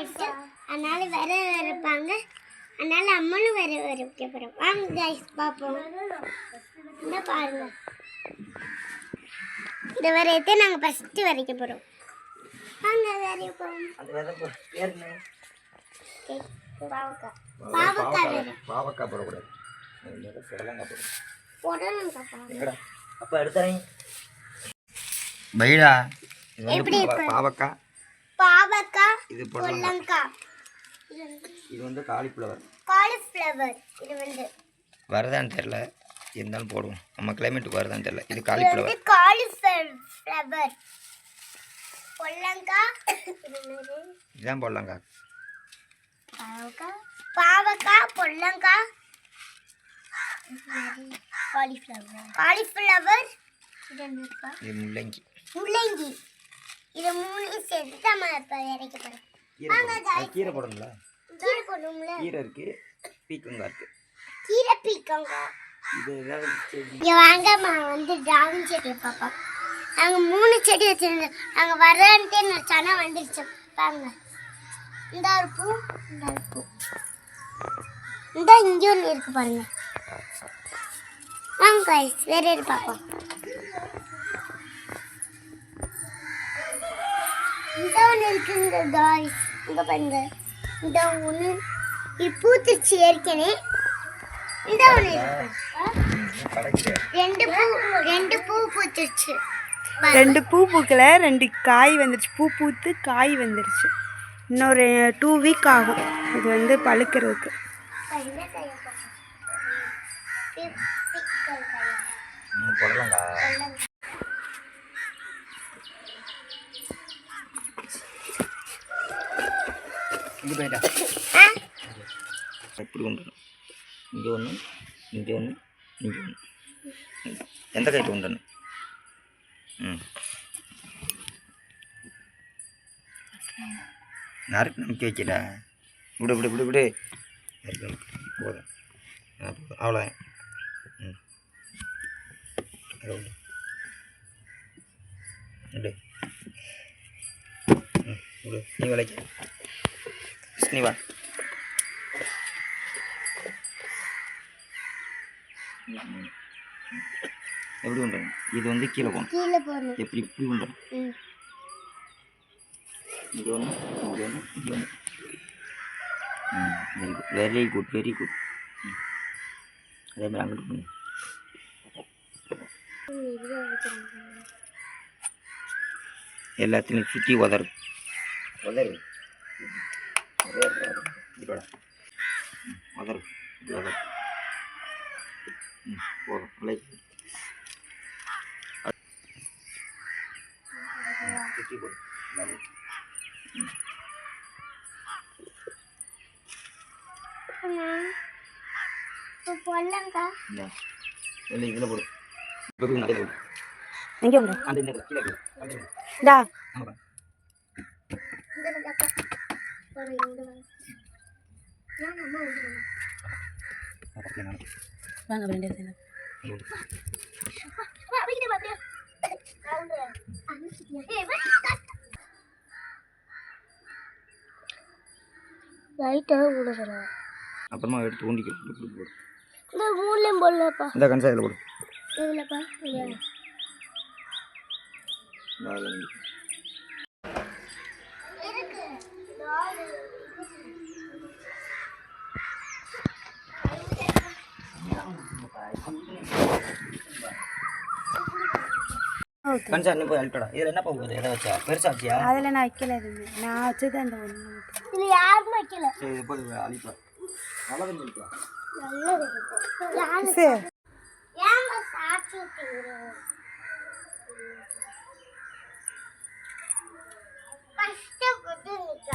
வச்சு அதனால வர இருப்பாங்க. அதனால அம்மனும் வர வரைக்க போகிறோம் வாங்க கைஸ் பார்ப்போம். இந்த பாருங்க. இந்த வரையத்தை நாங்கள் ஃபஸ்ட்டு வரைக்க போகிறோம் வாங்க வரைய போகிறோம் என்ன? பாவக்காய். பாவக்காய் பாவக்காய் போடக்கூடாது. இந்த விதை புடலங்காய் போடணும் போடணும் பாப்பா எங்கடா? அப்பா எடுத்துறேன். பைடா இது வந்து எப்படி பா- பாவக்காய். பாவக்காய் இது புடலங்காய் புடலங்காய் இது வந்து காலிஃப்ளவர். காலிஃப்ளவர். இது வந்து வருதான்னு தெரில. இருந்தாலும் போடுவோம். நம்ம கிளைமேட்டுக்கு வருதான்னு தெரில. இது இது காலிஃப்ளவர் வந்து காலிஃப்ளவர். புடலங்காய் இது என்னது? இதுதான் போடலாங்க்கா பாவக்காய் பாவக்காய் புடலங்காய் காலிஃப்ளவர். காலிஃப்ளவர். இது இது முள்ளங்கி. முள்ளங்கி. இது மூணையும் சேர்த்து நம்ம இப்போ இறக்க போகிறோம் கீரை போடணும்ல? கீரை போடணும்ல. கீரை இருக்கு பீக்கங்காய் இருக்கு. கீரை பீக்கங்க. இது ஏதாவது வாங்கம்மா வந்து டிராகன் செடி பார்ப்போம். நாங்கள் மூணு செடி வச்சுருந்தோம். நாங்கள் வரேன்ட்டு நினச்சானா வந்துருச்சு. பாருங்க. இந்த ஒரு பூ இந்த ஒரு பூ. இந்த இங்கே ஒன்று இருக்கு பாருங்க. வாங்க வேற எது பார்ப்போம்? இந்த ஒன்று இருக்குங்க காய்ஸ் இங்கே பாருங்க. இந்த ஒன்று இது பூத்துருச்சு ஏற்கனவே. இந்த ஒன்று இருக்கு ரெண்டு பூ ரெண்டு பூ பூத்துருச்சு. ரெண்டு பூ பூக்கல ரெண்டு காய் வந்துருச்சு. பூ பூத்து காய் வந்துருச்சு. இன்னொரு டூ வீக் ஆகும். இது வந்து பழுக்கிறதுக்கு. புடலங்காய் இது போயிட்டா எப்படி கொண்டு வரணும் இங்கே ஒன்று இங்கே ஒன்று இங்கே ஒன்று எந்த கைட்டு கொண்டு வரணும் ம் நறுக்கு நம்பிக்கை வச்சுடா விடு விடு விடு விடு நறுக்கு நறுக்கு. போதும் ஆ, போதும். அவ்வளோதான் ம் அதை விடு. விடு ம் விடு நீ விளைக்க நீ வா. எப்படி பண்ணுறோம் இது வந்து கீழே போகணும். எப்படி இப்படி பண்ணுறோம் ம். இங்கே ஒன்று இங்கே ஒன்று very good very good very good அதே மாதிரி அங்கிட்டு பண்ணு எல்லாத்தையும் சுற்றி உதறு உதறு. இதோட உதறு இப்படி உதறு ம் போதும் லைக் சுற்றி வாங்க வேண்டியது வா, வைக்கிட்டு வா, அப்படியே. ரவுண்டு. அனுப்பிச்சிட்டியா? ஏய், வா. லைட்டாக கூட சொல்லுவேன் அப்புறமா எடுத்து ஊண்டிக்க இப்படி போடு இந்த மூலையும் போடலப்பா இந்த கன்சா இதில் போடு எதுலப்பா இல்லையா கன்சா இன்னும் போய் அழுட்டடா இதில் என்ன போகுது எதை வச்சா? பெருசாச்சியா அதில் நான் வைக்கல எதுவுமே நான் வச்சது அந்த ஒன்று யாரும் வைக்கல. சரி இது போய் அழிப்பா. நல்லா தான் கஷ்டப்பட்டு நிற்க